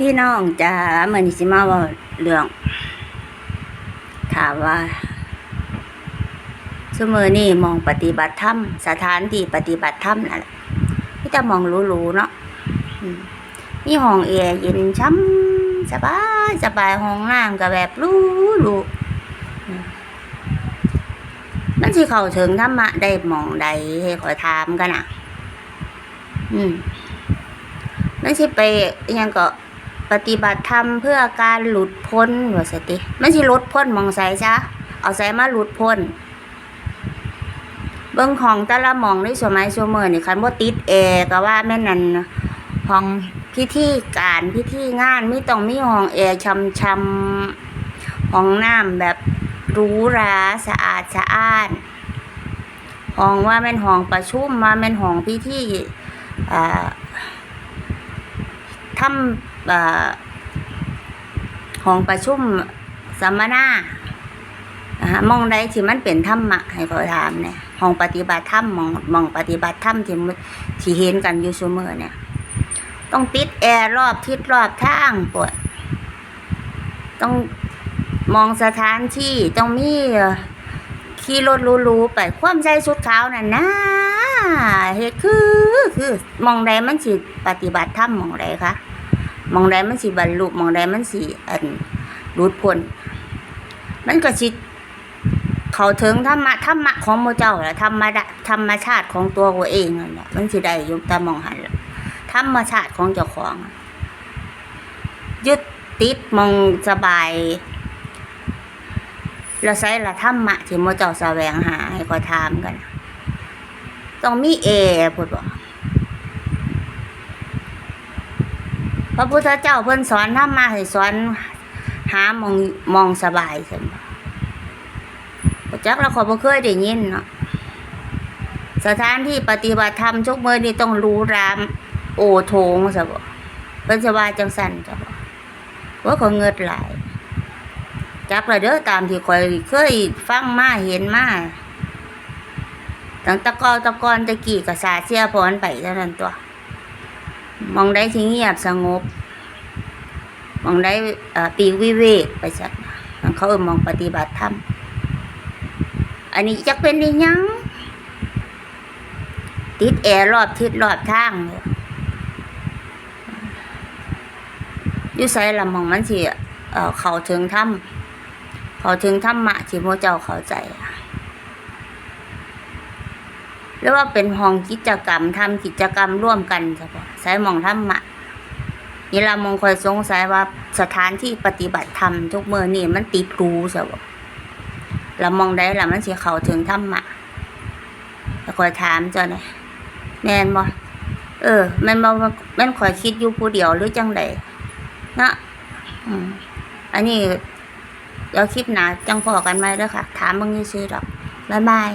พี่น้องจ้าเหมือนสิมาว่าเรื่อง ถามว่าสมอนี่มองปฏิบัติธรรมสถานที่ปฏิบัติธรรมนั่นแหละพี่จะมองหรู้ๆเนาะมีห้องแอร์เย็นช่ำสบายสบายห้องน้ำก็แบบรู้รู้อืมมันสิเข้าถึงธรรมะได้มองใดให้ขอยถามกันอะ อืมมันสิไปยังก็ ปฏิบัติธรรมเพื่อการหลุดพ้นว่าสติไมันสิหลุดพ้นมองใสจ้ะเอาใสมาหลุดพ้น เบิ่งของต่ละมองในสมัยสมัยนี่คันบ่ติดแอร์ก็ว่าแม่นันห้องพิธีการพิธีงานไมีต้องมีห้องแอร์ช่ำๆห้องน้ำแบบรูหราสะอาดสะอ้านห้องว่าแม่นห้องประชุมว่าแม่นห้องพิธีอ่าทำ ห้องประชุมสัมมนาฮะมองใดที่มันเป็นธรรมะให้เขาถามเนี่ยห้องปฏิบัติธรรมมองมองปฏิบัติธรรมที่ที่เห็นกันอยู่เสมอเนี่ย ต้องติดแอร์รอบทิศรอบทางปวดต้องมองสถานที่ต้องมีขี่รถรูๆไปความใจชุดขาวนั่นนะเหตุคือ คือมองใดมันสิปฏิบัติธรรมมองใดคะ มองใดมันสิบรรลุมองใดมันสิอันหลุดพ้นมันก็สิเข้าถึงธรรมะธรรมะของโมเจ้าแหละธรรมะธรรมชาติของตัวกูเองนั่นแหละมันสิได้ยุบตามองหันธรรมชาติของเจ้าของ ยึดติดมองสบายแล้วใช้ละธรรมะที่โมเจ้าแสวงหาให้คอยถามกัน ต้องมีเอพูดบอก พระพุทธเจ้าเพิ่นสอนธรรมะให้สอนหามองมองสบายใช่ไหมจักเราขอบ่เคยได้ยินเนาะสถานที่ปฏิบัติธรรมทุกเมื่อนี่ต้องรู้ราม โอโถงซะบ่เพิ่นสบายจังสั่นจ้ะว่าเขาเงิดหลายจักละเด้อตามที่คอยเคยฟังมาเห็นมาตั้งตะกอตะกอนตะกี้ก็สาเสียพรไปเท่านั้นตัว มองได้ที่เงียบสงบ มองได้ปีวิเวกไปสักมันเขาเออมองปฏิบัติธรรมอันนี้จักเป็นได้ยัง ติดแอร์รอบทิศรอบทางยอยู่ไสละมองมันสิเอ่อเขาถึงธรรมเขาถึงธรรมะที่พระเจ้าเข้าใจอะ หรือว่าเป็นห้องกิจกรรมทำกิจกรรมร่วมกันใช่ปะใช้มองธรรมะนี่เรามองคอยสงสัยว่าสถานที่ปฏิบัติธรรมทุกเมื่อนี่มันติดรูใช่ปะเรามองได้ละมันสิเขาถึงธรรมะแล้วคอยถามเจ้าเนี่ยแม่นบ่เออแม่นบ่แม่นคอยคิดอยู่ผู้เดียวหรือจังใดนะอืมอันนี้เดี๋ยวคลิปหนาจังพอกันไหมเด้อค่ะ ถามมึงยี่ซื้อดอกบ๊ายบาย